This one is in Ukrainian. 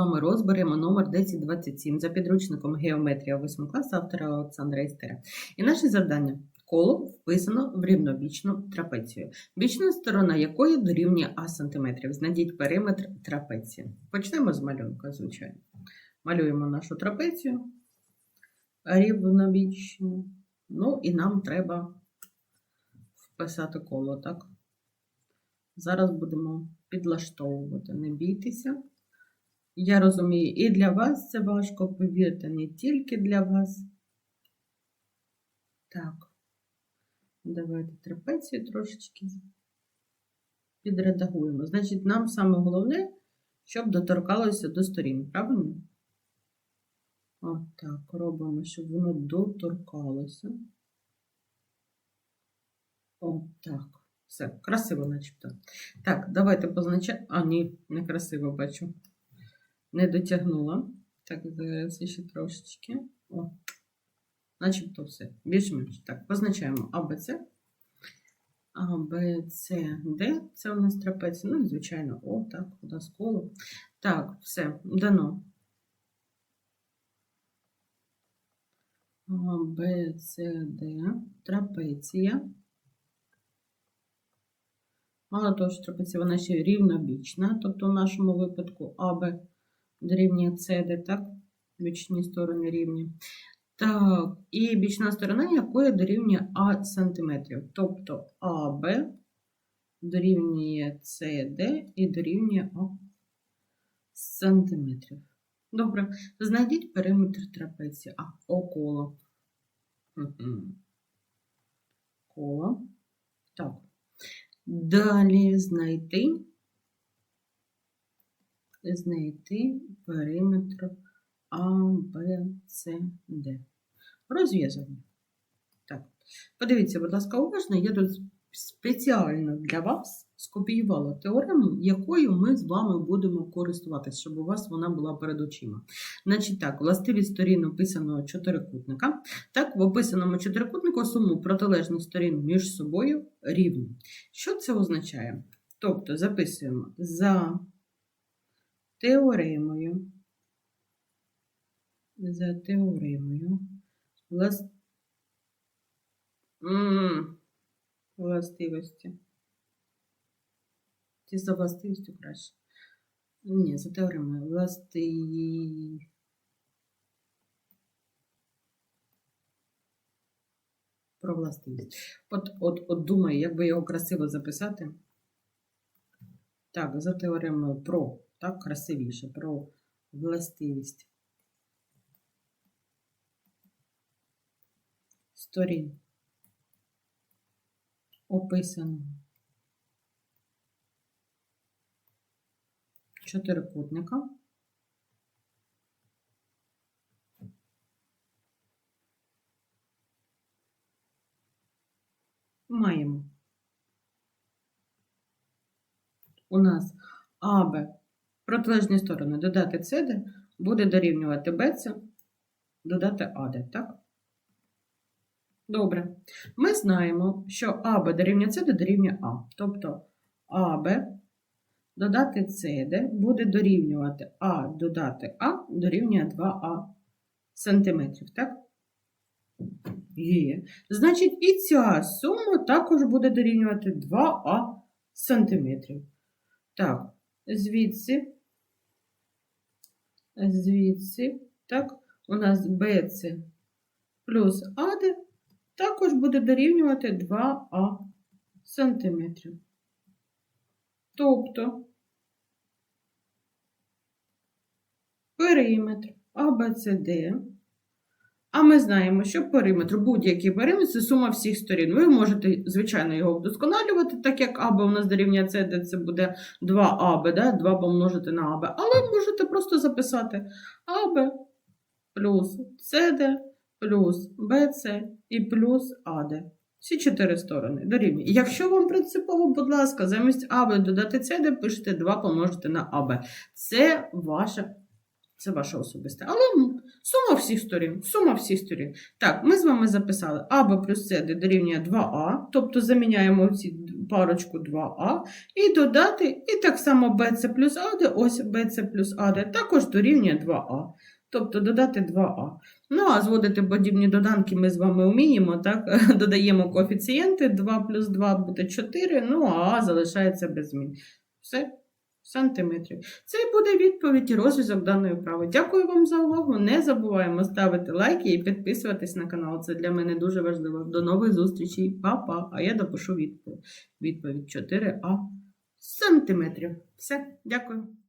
вами розберемо номер 1027 за підручником Геометрія 8 класу автора Олександра Істера. І наше завдання коло вписано в рівнобічну трапецію, бічна сторона якої дорівнює А сантиметрів. Знайдіть периметр трапеції. Почнемо з малюнка, звичайно. Малюємо нашу трапецію рівнобічну. Ну і нам треба вписати коло, так? Зараз будемо підлаштовувати. Не бійтеся. Я розумію, і для вас це важко, повірте, не тільки для вас. Так, давайте трапецію трошечки підредагуємо. Значить, нам саме головне, щоб доторкалося до сторін, правильно? От робимо, щоб воно доторкалося. От так. Все, красиво начебто. Так, давайте позначаємо. А, ні, не красиво бачу. Не дотягнула. Так, зараз ще трошечки. О, начебто все. Більш-менш. Так, позначаємо А, Б, А, Б, Д. Це у нас трапеція. Ну, звичайно, О, так, у нас коло. Так, все, дано. А, Б, С, Д. Трапеція. Мало того, що трапеція вона ще рівнобічна, тобто в нашому випадку АБ дорівнює СД, так? Бічні сторони рівні. Так, і бічна сторона якої дорівнює А сантиметрів. Тобто АБ дорівнює СД і дорівнює А сантиметрів. Добре, знайдіть периметр трапеції. А, около. Мгм. Коло. Так. Далі знайти, знайти периметр А, Б, С, Д. Розв'язання. Так. Подивіться, будь ласка, уважно, я тут спеціально для вас скопіювала теорему, якою ми з вами будемо користуватися, щоб у вас вона була перед очима. Значить так, властивість сторін описаного чотирикутника. Так, в описаному чотирикутнику суму протилежних сторін між собою рівні. Що це означає? Тобто записуємо за теоремою, за теоремою влас... Властивості. Ті за властивістю краще. Ні, за теоремою. Власти... Про властивість. От, от, от думаю, як би його красиво записати. Так, за теоремою про, так, красивіше, про властивість. Сторін. Описано. Чотирикутника. Маємо. У нас АБ протилежні сторони додати СД буде дорівнювати БЦ, додати АД, так? Добре. Ми знаємо, що АБ дорівнює СД дорівнює А. Тобто АБ додати СД буде дорівнювати А додати А дорівнює 2А сантиметрів, так? Є. Значить, і ця сума також буде дорівнювати 2А сантиметрів. Так, звідси, звідси, так, у нас BC плюс AD також буде дорівнювати 2А сантиметрів. Тобто периметр ABCD, а ми знаємо, що периметр, будь-який периметр це сума всіх сторін. Ви можете, звичайно, його вдосконалювати, так як АБ у нас дорівнює CD, це буде 2АБ, да? 2 помножити на АБ. Але можете просто записати АБ плюс CD плюс BC і плюс AD. Всі чотири сторони дорівнює. Якщо вам принципово, будь ласка, замість АБ додати CD, пишете 2 помножити на АБ. Це ваше Це ваше особисте. Але сума всіх сторін. Сума всіх сторін. Так, ми з вами записали АБ плюс С дорівнює 2А, тобто заміняємо ці парочку 2А, і додати, і так само БЦ плюс АД, ось БЦ плюс АД також дорівнює 2А. Тобто додати 2А. Ну, а зводити подібні доданки ми з вами вміємо, так? Додаємо коефіцієнти 2 плюс 2 буде 4, ну а А залишається без змін. Все, сантиметрів. Це буде відповідь і розв'язок даної вправи. Дякую вам за увагу. Не забуваємо ставити лайки і підписуватись на канал. Це для мене дуже важливо. До нових зустрічей. Па-па. А я допишу відповідь. Відповідь 4А сантиметрів. Все, дякую.